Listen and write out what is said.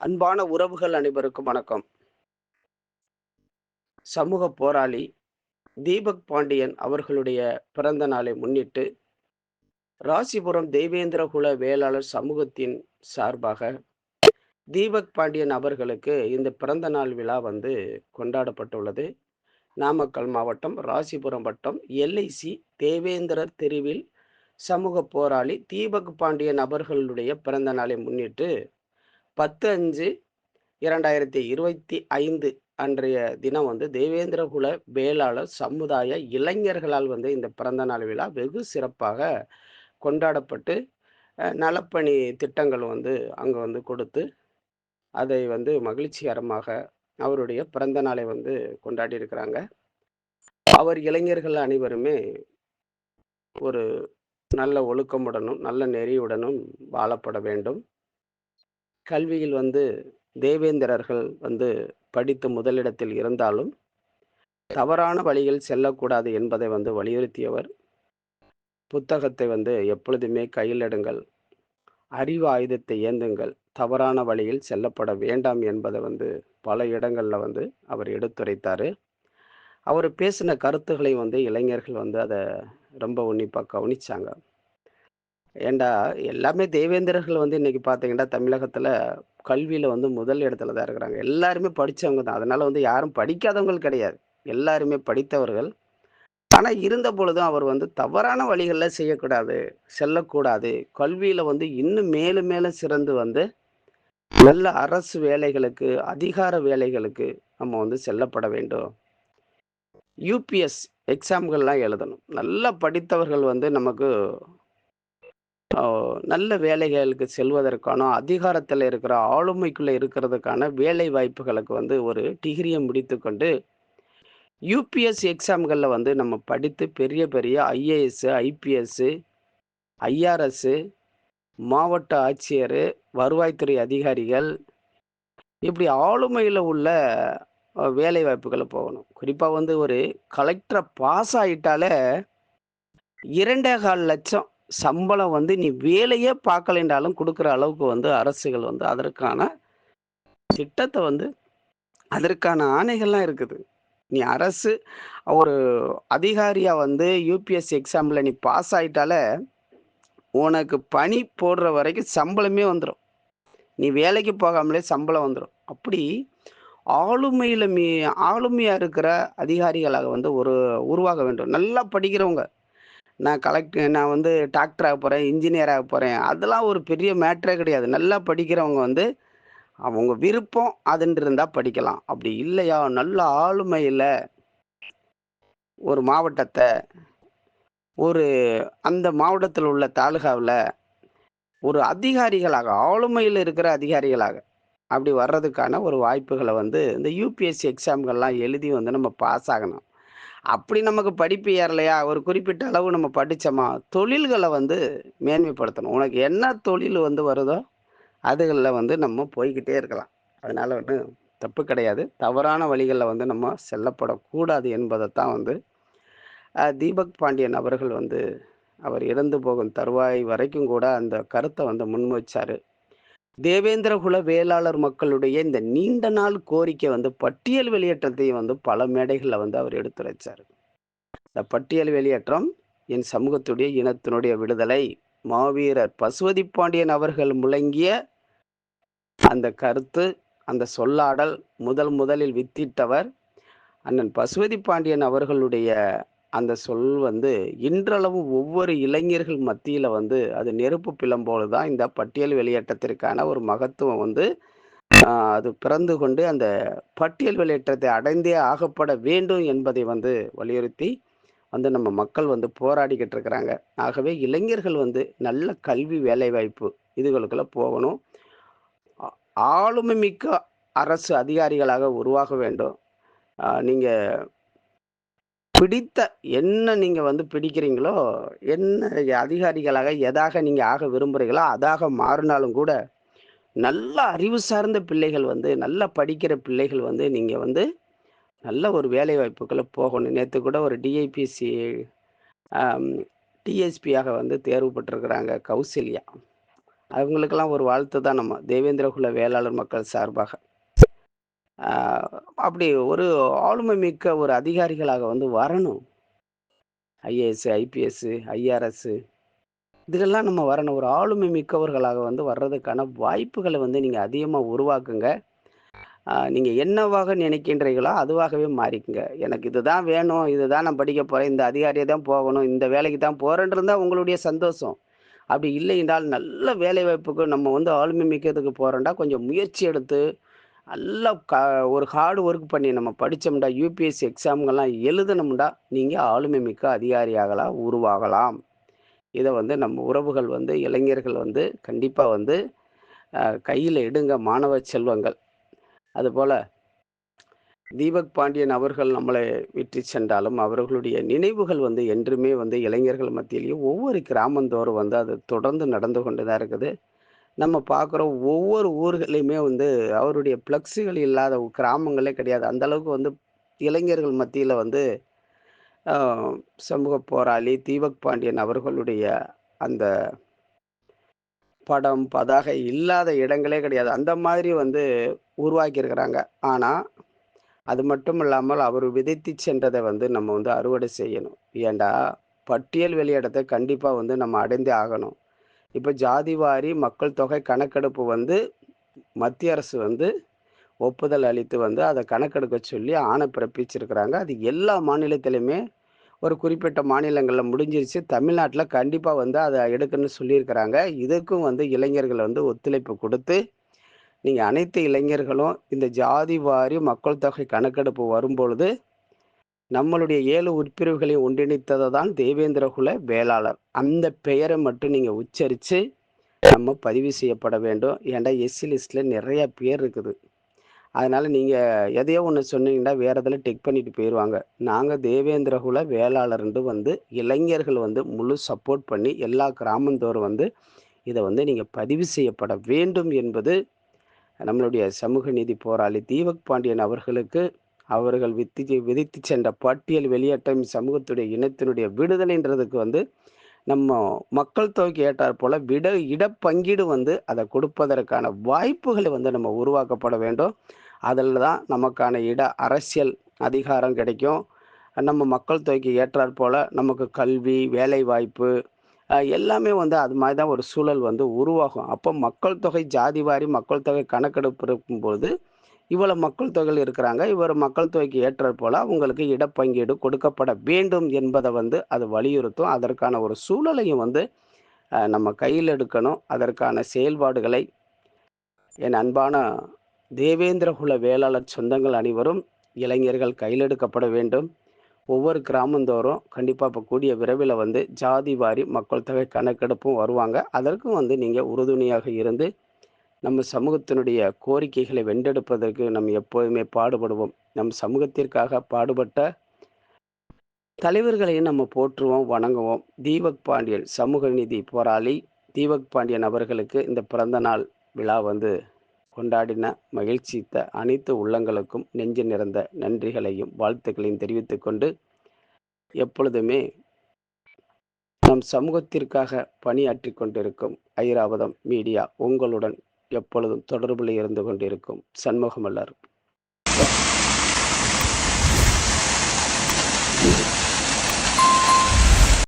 அன்பான உறவுகள் அனைவருக்கும் வணக்கம். சமூக போராளி தீபக் பாண்டியன் அவர்களுடைய பிறந்த நாளை முன்னிட்டு, ராசிபுரம் தெய்வேந்திரகுல வேளாளர் சமூகத்தின் சார்பாக, தீபக் பாண்டியன் அவர்களுக்கு இந்த பிறந்த நாள் விழா வந்து கொண்டாடப்பட்டுள்ளது. நாமக்கல் மாவட்டம், ராசிபுரம் வட்டம், எல்.ஐ.சி. தேவேந்திரர் தெருவில் சமூக போராளி தீபக் பாண்டியன் அவர்களுடைய பிறந்த நாளை முன்னிட்டு, 10/5/2025 அன்றைய தினம் வந்து தேவேந்திரகுல வேளாளர் சமுதாய இளைஞர்களால் வந்து இந்த பிறந்த நாள் விழா வெகு சிறப்பாக கொண்டாடப்பட்டு, நலப்பணி திட்டங்கள் வந்து அங்கே வந்து கொடுத்து, அதை வந்து மகிழ்ச்சிகரமாக அவருடைய பிறந்த நாளை வந்து கொண்டாடியிருக்கிறாங்க. அவர் இளைஞர்கள் அனைவருமே ஒரு நல்ல ஒழுக்கமுடனும், நல்ல நெறியுடனும் வாழப்பட வேண்டும். கல்வியில் வந்து தேவேந்திரர்கள் வந்து படித்து முதலிடத்தில் இருந்தாலும், தவறான வழியில் செல்லக்கூடாது என்பதை வந்து வலியுறுத்தியவர். புத்தகத்தை வந்து எப்பொழுதுமே கையில் எடுங்கள். அறிவு ஆயுதத்தை ஏந்துங்கள். தவறான வழியில் செல்லப்பட வேண்டாம் என்பதை வந்து பல இடங்களில் வந்து அவர் எடுத்துரைத்தார் அவர் பேசின கருத்துக்களை வந்து இளைஞர்கள் வந்து அதை ரொம்ப உன்னிப்பாக கவனிச்சாங்க. ஏண்டா எல்லாமே தேவேந்திரர்கள் வந்து இன்னைக்கு பார்த்தீங்கன்னா, தமிழகத்தில் கல்வியில் வந்து முதல் இடத்துல தான் இருக்கிறாங்க. எல்லாருமே படித்தவங்க தான். அதனால் வந்து யாரும் படிக்காதவங்கள் கிடையாது. எல்லாருமே படித்தவர்கள். ஆனால் இருந்த பொழுதும் அவர் வந்து தவறான வழிகளில் செய்யக்கூடாது, செல்லக்கூடாது. கல்வியில் வந்து இன்னும் மேலும் மேலும் சிறந்து வந்து, நல்ல அரசு வேலைகளுக்கு, அதிகார வேலைகளுக்கு நம்ம வந்து செல்லப்பட வேண்டும். யூபிஎஸ் எக்ஸாம்கள்லாம் எழுதணும். நல்லா படித்தவர்கள் வந்து நமக்கு நல்ல வேலைகளுக்கு செல்வதற்கான, அதிகாரத்தில் இருக்கிற ஆளுமைக்குள்ளே இருக்கிறதுக்கான வேலை வாய்ப்புகளுக்கு வந்து ஒரு டிகிரியை முடித்துக்கொண்டு, யூபிஎஸ் எக்ஸாம்களில் வந்து நம்ம படித்து பெரிய பெரிய ஐஏஎஸ்ஸு ஐபிஎஸ்ஸு ஐஆர்எஸ்ஸு மாவட்ட ஆட்சியர் வருவாய்த்துறை அதிகாரிகள், இப்படி ஆளுமையில் உள்ள வேலை வாய்ப்புகளை போகணும். குறிப்பாக வந்து ஒரு கலெக்டரை பாஸ் ஆகிட்டாலே இரண்டே கால் லட்சம் சம்பளம் வந்து நீ வேலையே பார்க்கலைன்றாலும் கொடுக்குற அளவுக்கு வந்து அரசுகள் வந்து அதற்கான திட்டத்தை வந்து அதற்கான ஆணைகள்லாம் இருக்குது. நீ அரசு ஒரு அதிகாரியாக வந்து யூபிஎஸ்சி எக்ஸாமில் நீ பாஸ் ஆகிட்டால உனக்கு பணி போடுற வரைக்கும் சம்பளமே வந்துடும் நீ வேலைக்கு போகாமலே சம்பளம் வந்துடும் அப்படி ஆளுமையில் மீ ஆளுமையாக இருக்கிற அதிகாரிகளாக வந்து ஒரு உருவாக வேண்டும். நல்லா படிக்கிறவங்க. நான் கலெக்ட் நான் வந்து டாக்டர் ஆக போகிறேன் இன்ஜினியர் ஆக போகிறேன் அதெல்லாம் ஒரு பெரிய மேட்டரே கிடையாது. நல்லா படிக்கிறவங்க வந்து, அவங்க விருப்பம் அதுன்னு இருந்தால் படிக்கலாம். அப்படி இல்லையா, நல்ல ஆளுமையில் ஒரு மாவட்டத்தை ஒரு அந்த மாவட்டத்தில் உள்ள தாலுகாவில் ஒரு அதிகாரிகளாக, ஆளுமையில் இருக்கிற அதிகாரிகளாக, அப்படி வர்றதுக்கான ஒரு வாய்ப்புகளை வந்து இந்த யூபிஎஸ்சி எக்ஸாம்கள்லாம் எழுதி வந்து நம்ம பாஸ் ஆகணும். அப்படி நமக்கு படிப்பு ஏறலையா, ஒரு குறிப்பிட்ட அளவு நம்ம படித்தோமா தொழில்களை வந்து மேன்மைப்படுத்தணும். உனக்கு என்ன தொழில் வந்து வருதோ, அதுகளில் வந்து நம்ம போய்க்கிட்டே இருக்கலாம். அதனால் ஒன்றும் தப்பு கிடையாது. தவறான வழிகளில் வந்து நம்ம செல்லப்படக்கூடாது என்பதை தான் வந்து தீபக் பாண்டியன் அவர்கள் வந்து, அவர் இறந்து போகும் தருவாய் வரைக்கும் கூட அந்த கருத்தை வந்து முன்வச்சாரு. தேவேந்திரகுல வேளாளர் மக்களுடைய இந்த நீண்ட நாள் கோரிக்கை வந்து பட்டியல் வெளியேற்றத்தையும் வந்து பல மேடைகளில் வந்து அவர் எடுத்துரைச்சார் இந்த பட்டியல் வெளியேற்றம் என் சமூகத்துடைய, இனத்தினுடைய விடுதலை. மாவீரர் பசுவதி பாண்டியன் அவர்கள் முழங்கிய அந்த கருத்து, அந்த சொல்லாடல் முதல் முதலில் வித்திட்டவர் அண்ணன் பசுவதி பாண்டியன் அவர்களுடைய அந்த சொல் வந்து இன்றளவும் ஒவ்வொரு இளைஞர்கள் மத்தியில் வந்து அது நெருப்பு பிழம்போல தான் இந்த பட்டியல் வெளியேற்றத்திற்கான ஒரு மகத்துவம் வந்து அது பிறந்து கொண்டு அந்த பட்டியல் வெளியேற்றத்தை அடைந்தே ஆகப்பட வேண்டும் என்பதை வந்து வலியுறுத்தி, வந்து நம்ம மக்கள் வந்து போராடிக்கிட்டு இருக்கிறாங்க. ஆகவே இளைஞர்கள் வந்து நல்ல கல்வி, வேலைவாய்ப்பு இதுகளுக்குள்ள போகணும். ஆளுமை மிக்க அரசு அதிகாரிகளாக உருவாக வேண்டும். நீங்கள் பிடித்த என்ன நீங்கள் வந்து பிடிக்கிறீங்களோ, என்ன அதிகாரிகளாக எதாக நீங்கள் ஆக விரும்புகிறீங்களோ அதாக மாறினாலும் கூட, நல்ல அறிவு சார்ந்த பிள்ளைகள் வந்து, நல்லா படிக்கிற பிள்ளைகள் வந்து நீங்கள் வந்து நல்ல ஒரு வேலை வாய்ப்புக்குள்ள போகணும். நேற்று கூட ஒரு டிஐபிசி டிஎஸ்பியாக வந்து தேர்வு பெற்றிருக்கிறாங்க கௌசல்யா. அவங்களுக்கெல்லாம் ஒரு வாழ்த்து தான் நம்ம தேவேந்திரகுல வேளாளர் மக்கள் சார்பாக. அப்படி ஒரு ஆளுமை மிக்க ஒரு அதிகாரிகளாக வந்து வரணும். ஐஏஎஸ், ஐபிஎஸ், ஐஆர்எஸ் இதுலெல்லாம் நம்ம வரணும். ஒரு ஆளுமை மிக்கவர்களாக வந்து வர்றதுக்கான வாய்ப்புகளை வந்து நீங்கள் அதிகமாக உருவாக்குங்க. நீங்கள் என்னவாக நினைக்கின்றீர்களோ அதுவாகவே மாறிக்கங்க. எனக்கு இதுதான் வேணும், இதுதான் நான் படிக்க போகிறேன் இந்த அதிகாரியை தான் போகணும், இந்த வேலைக்கு தான் போறேன்னு உங்களுடைய சந்தோஷம். அப்படி இல்லை என்றால் நல்ல வேலைவாய்ப்புக்கு நம்ம வந்து ஆளுமை மிக்கிறதுக்கு போறோம்டா, கொஞ்சம் முயற்சி எடுத்து நல்லா க ஒரு ஹார்டு ஒர்க் பண்ணி நம்ம படித்தோம்டா யூபிஎஸ்சி எக்ஸாம்கள்லாம் எழுதணும்டா நீங்கள் ஆளுமை மிக்க அதிகாரியாகலாம் உருவாகலாம். இதை வந்து நம்ம உறவுகள் வந்து இளைஞர்கள் வந்து கண்டிப்பாக வந்து கையில் எடுங்க மாணவ செல்வங்கள். அதுபோல் தீபக் பாண்டியன் அவர்கள் நம்மளை விற்று சென்றாலும், அவர்களுடைய நினைவுகள் வந்து என்றுமே வந்து இளைஞர்கள் மத்தியிலையும் ஒவ்வொரு கிராமந்தோறும் வந்து அது தொடர்ந்து நடந்து கொண்டு தான் இருக்குது. நம்ம பார்க்குறோம் ஒவ்வொரு ஊர்களையுமே வந்து அவருடைய ஃப்ளக்ஸுகள் இல்லாத கிராமங்களே கிடையாது. அந்த அளவுக்கு வந்து இளைஞர்கள் மத்தியில் வந்து சமூக போராளி தீபக் பாண்டியன் அவர்களுடைய அந்த படம், பதாகை இல்லாத இடங்களே கிடையாது. அந்த மாதிரி வந்து உருவாக்கியிருக்கிறாங்க. ஆனால் அது மட்டும் இல்லாமல் அவர் விதைத்துச் சென்றதை வந்து நம்ம வந்து அறுவடை செய்யணும். ஏண்டா பட்டியல் வெளியிடத்தை கண்டிப்பாக வந்து நம்ம அடைந்தே ஆகணும். இப்ப ஜாதிவாரி மக்கள் தொகை கணக்கெடுப்பு வந்து மத்திய அரசு வந்து ஒப்புதல் அளித்து வந்து அதை கணக்கெடுக்க சொல்லி ஆணை பிறப்பிச்சிருக்கிறாங்க. அது எல்லா மாநிலத்திலையுமே ஒரு குறிப்பிட்ட மாநிலங்களில் முடிஞ்சிருச்சு. தமிழ்நாட்டில் கண்டிப்பாக வந்து அதை எடுக்கணும்னு சொல்லியிருக்கிறாங்க. இதுக்கும் வந்து இளைஞர்கள் வந்து ஒத்துழைப்பு கொடுத்து நீங்கள் அனைத்து இளைஞர்களும் இந்த ஜாதி வாரி மக்கள் தொகை கணக்கெடுப்பு வரும்பொழுது, நம்மளுடைய ஏழு உட்பிரிவுகளை ஒன்றிணைத்தது தான் தேவேந்திரகுல வேளாளர். அந்த பெயரை மட்டும் நீங்கள் உச்சரித்து நம்ம பதிவு செய்யப்பட வேண்டும். ஏன்டா எஸ்சி லிஸ்ட்டில் நெறைய பேர் இருக்குது. அதனால் நீங்கள் எதையோ ஒன்று சொன்னீங்கன்னா, வேற இதில் டெக் பண்ணிட்டு போயிடுவாங்க நாங்கள் தேவேந்திரகுல வேளாளர்ன்ட்டு வந்து இளைஞர்கள் வந்து முழு சப்போர்ட் பண்ணி எல்லா கிராமந்தோறும் வந்து இதை வந்து நீங்கள் பதிவு செய்யப்பட வேண்டும் என்பது நம்மளுடைய சமூக நீதி போராளி தீபக் பாண்டியன் அவர்களுக்கு அவர்கள் வித்தி விதித்துச் சென்ற பட்டியல் வெளியேற்றம் சமூகத்துடைய இனத்தினுடைய விடுதலைன்றதுக்கு வந்து நம்ம மக்கள் தொகைக்கு ஏற்றாற்போல விட இடப்பங்கீடு வந்து அதை கொடுப்பதற்கான வாய்ப்புகளை வந்து நம்ம உருவாக்கப்பட வேண்டும். அதில் தான் நமக்கான இட அரசியல் அதிகாரம் கிடைக்கும். நம்ம மக்கள் தொகைக்கு ஏற்றாற்போல நமக்கு கல்வி, வேலைவாய்ப்பு வாய்ப்பு எல்லாமே வந்து அது மாதிரி தான் ஒரு சூழல் வந்து உருவாகும். அப்போ மக்கள் தொகை ஜாதி வாரி மக்கள் தொகை கணக்கெடுப்பு இருக்கும்போது, இவ்வளோ மக்கள் தொகையில் இருக்கிறாங்க. இவர் மக்கள் தொகைக்கு ஏற்றாற்போல அவங்களுக்கு இடப்பங்கீடு கொடுக்கப்பட வேண்டும் என்பதை வந்து அது வலியுறுத்தும். அதற்கான ஒரு சூழலையும் வந்து நம்ம கையில் எடுக்கணும். அதற்கான செயல்பாடுகளை என் அன்பான தேவேந்திரகுல வேளாளர் சொந்தங்கள் அனைவரும் இளைஞர்கள் கையில் எடுக்கப்பட வேண்டும். ஒவ்வொரு கிராமந்தோறும் கண்டிப்பாக இப்போ கூடிய விரைவில் வந்து ஜாதி வாரி மக்கள் தொகை கணக்கெடுப்பும் வருவாங்க. அதற்கும் வந்து நீங்கள் உறுதுணையாக இருந்து, நம்ம சமூகத்தினுடைய கோரிக்கைகளை வென்றெடுப்பதற்கு நம் எப்போதுமே பாடுபடுவோம். நம் சமூகத்திற்காக பாடுபட்ட தலைவர்களையும் நம்ம போற்றுவோம், வணங்குவோம். தீபக் பாண்டியன் சமூக நீதி போராளி தீபக் பாண்டியன் அவர்களுக்கு இந்த பிறந்த நாள் விழா வந்து கொண்டாடின மகிழ்ச்சித்த அனைத்து உள்ளங்களுக்கும் நெஞ்சு நிறைந்த நன்றிகளையும், வாழ்த்துக்களையும் தெரிவித்துக்கொண்டு எப்பொழுதுமே நம் சமூகத்திற்காக பணியாற்றி கொண்டிருக்கும் ஐராவதம் மீடியா உங்களுடன் எப்பொழுதும் தொடர்பில் இருந்து கொண்டிருக்கும் சண்முகமல்லர்.